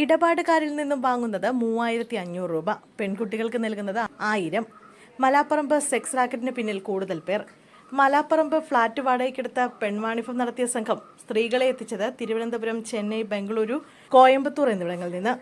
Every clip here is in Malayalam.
ഇടപാടുകാരിൽ നിന്നും വാങ്ങുന്നത് മൂവായിരത്തി അഞ്ഞൂറ് രൂപ. പെൺകുട്ടികൾക്ക് നൽകുന്നത് ആയിരം. മലാപ്പറമ്പ് സെക്സ് റാക്കറ്റിന് പിന്നിൽ കൂടുതൽ പേർ. മലാപ്പറമ്പ് ഫ്ളാറ്റ് വാടകയ്ക്കെടുത്ത പെൺവാണിഭം നടത്തിയ സംഘം സ്ത്രീകളെ എത്തിച്ചത് തിരുവനന്തപുരം ചെന്നൈ ബംഗളൂരു കോയമ്പത്തൂർ എന്നിവിടങ്ങളിൽ നിന്ന്.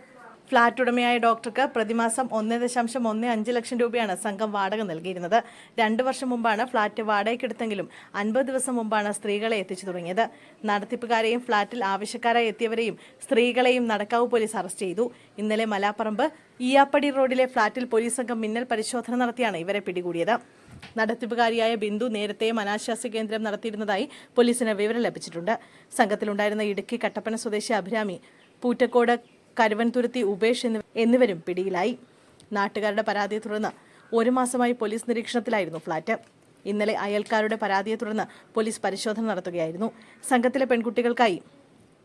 ഫ്ളാറ്റ് ഉടമയായ ഡോക്ടർക്ക് പ്രതിമാസം ഒന്ന് ദശാംശം ഒന്ന് അഞ്ച് ലക്ഷം രൂപയാണ് സംഘം വാടക നൽകിയിരുന്നത്. രണ്ടു വർഷം മുമ്പാണ് ഫ്ളാറ്റ് വാടകയ്ക്കെടുത്തെങ്കിലും അൻപത് ദിവസം മുമ്പാണ് സ്ത്രീകളെ എത്തിച്ചു തുടങ്ങിയത്. നടത്തിപ്പുകാരെയും ഫ്ളാറ്റിൽ ആവശ്യക്കാരായി എത്തിയവരെയും സ്ത്രീകളെയും നടക്കാവ് പോലീസ് അറസ്റ്റ് ചെയ്തു. ഇന്നലെ മലാപ്പറമ്പ് ഈയാപ്പടി റോഡിലെ ഫ്ളാറ്റിൽ പോലീസ് സംഘം മിന്നൽ പരിശോധന നടത്തിയാണ് ഇവരെ പിടികൂടിയത്. നടത്തിപ്പുകാരിയായ ബിന്ദു നേരത്തെ അനാശ്വാസ കേന്ദ്രം നടത്തിയിരുന്നതായി പോലീസിന് വിവരം ലഭിച്ചിട്ടുണ്ട്. സംഘത്തിലുണ്ടായിരുന്ന ഇടുക്കി കട്ടപ്പന സ്വദേശി അഭിരാമി പൂറ്റക്കോട് കരുവൻതുരുത്തി ഉപേഷ് എന്നിവ എന്നിവരും പിടിയിലായി. നാട്ടുകാരുടെ പരാതിയെ തുടർന്ന് ഒരു മാസമായി പോലീസ് നിരീക്ഷണത്തിലായിരുന്നു ഫ്ളാറ്റ്. ഇന്നലെ അയൽക്കാരുടെ പരാതിയെ തുടർന്ന് പോലീസ് പരിശോധന നടത്തുകയായിരുന്നു. സംഘത്തിലെ പെൺകുട്ടികൾക്കായി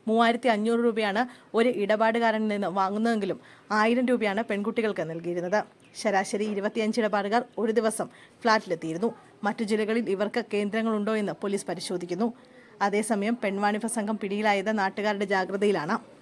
മൂവായിരത്തി അഞ്ഞൂറ് രൂപയാണ് ഒരു ഇടപാടുകാരനിൽ നിന്ന് വാങ്ങുന്നതെങ്കിലും ആയിരം രൂപയാണ് പെൺകുട്ടികൾക്ക് നൽകിയിരുന്നത്. ശരാശരി ഇരുപത്തിയഞ്ച് ഇടപാടുകാർ ഒരു ദിവസം ഫ്ളാറ്റിലെത്തിയിരുന്നു. മറ്റു ജില്ലകളിൽ ഇവർക്ക് കേന്ദ്രങ്ങളുണ്ടോ എന്ന് പോലീസ് പരിശോധിക്കുന്നു. അതേസമയം പെൺവാണിഭ സംഘം പിടിയിലായത് നാട്ടുകാരുടെ ജാഗ്രതയിലാണ്.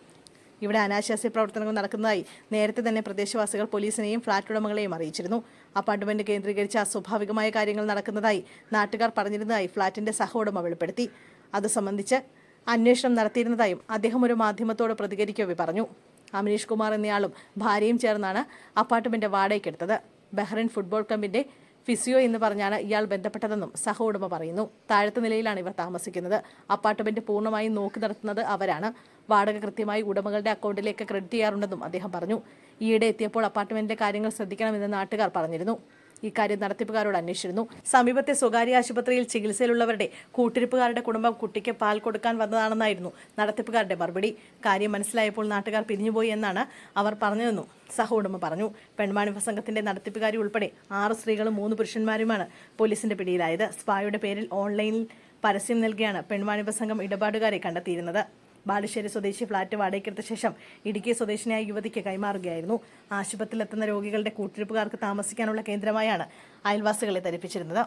ഇവിടെ അനാശാസ്യ പ്രവർത്തനങ്ങൾ നടക്കുന്നതായി നേരത്തെ തന്നെ പ്രദേശവാസികൾ പോലീസിനെയും ഫ്ളാറ്റ് ഉടമകളെയും അറിയിച്ചിരുന്നു. അപ്പാർട്ട്മെന്റ് കേന്ദ്രീകരിച്ച് അസ്വാഭാവികമായ കാര്യങ്ങൾ നടക്കുന്നതായി നാട്ടുകാർ പറഞ്ഞിരുന്നതായി ഫ്ളാറ്റിന്റെ സഹ ഉടമ വെളിപ്പെടുത്തി. അത് സംബന്ധിച്ച് അന്വേഷണം നടത്തിയിരുന്നതായും അദ്ദേഹം ഒരു മാധ്യമത്തോട് പ്രതികരിക്കവേ പറഞ്ഞു. അമിനീഷ് കുമാർ എന്നയാളും ഭാര്യയും ചേർന്നാണ് അപ്പാർട്ട്മെന്റ് വാടകയ്ക്കെടുത്തത്. ബഹ്റൈൻ ഫുട്ബോൾ ക്ലബിന്റെ ഫിസിയോ എന്ന് പറഞ്ഞാണ് ഇയാൾ ബന്ധപ്പെട്ടതെന്നും സഹ ഉടമ പറയുന്നു. താഴത്തെ നിലയിലാണ് ഇവർ താമസിക്കുന്നത്. അപ്പാർട്ട്മെന്റ് പൂർണമായും നോക്കി നടത്തുന്നത് അവരാണ്. വാടക കൃത്യമായി ഉടമകളുടെ അക്കൗണ്ടിലേക്ക് ക്രെഡിറ്റ് ചെയ്യാറുണ്ടെന്നും അദ്ദേഹം പറഞ്ഞു. ഈയിടെ എത്തിയപ്പോൾ അപ്പാർട്ട്മെന്റിന്റെ കാര്യങ്ങൾ ശ്രദ്ധിക്കണമെന്ന് നാട്ടുകാർ പറഞ്ഞിരുന്നു. ഇക്കാര്യം നടത്തിപ്പുകാരോട് അന്വേഷിച്ചിരുന്നു. സമീപത്തെ സ്വകാര്യ ആശുപത്രിയിൽ ചികിത്സയിലുള്ളവരുടെ കൂട്ടിരിപ്പുകാരുടെ കുടുംബം കുട്ടിക്ക് പാൽ കൊടുക്കാൻ വന്നതാണെന്നായിരുന്നു നടത്തിപ്പുകാരുടെ മറുപടി. കാര്യം മനസ്സിലായപ്പോൾ നാട്ടുകാർ പിരിഞ്ഞുപോയി എന്നാണ് അവർ പറഞ്ഞതെന്നും സഹ ഉടമ പറഞ്ഞു. പെൺമാണി സംഘത്തിന്റെ നടത്തിപ്പുകാരി ഉൾപ്പെടെ ആറ് സ്ത്രീകളും മൂന്ന് പുരുഷന്മാരുമാണ് പോലീസിന്റെ പിടിയിലായത്. സ്പായുടെ പേരിൽ ഓൺലൈനിൽ പരസ്യം നൽകിയാണ് പെൺവാണിഭ സംഘം ഇടപാടുകാരെ കണ്ടെത്തിയിരുന്നത്. ബാലുശ്ശേരി സ്വദേശി ഫ്ളാറ്റ് വാടകയ്ക്കെടുത്ത ശേഷം ഇടുക്കി സ്വദേശിനിയായ യുവതിക്ക് കൈമാറുകയായിരുന്നു. ആശുപത്രിയിലെത്തുന്ന രോഗികളുടെ കൂട്ടിരിപ്പുകാർക്ക് താമസിക്കാനുള്ള കേന്ദ്രമായാണ് അയൽവാസികളെ ധരിപ്പിച്ചിരുന്നത്.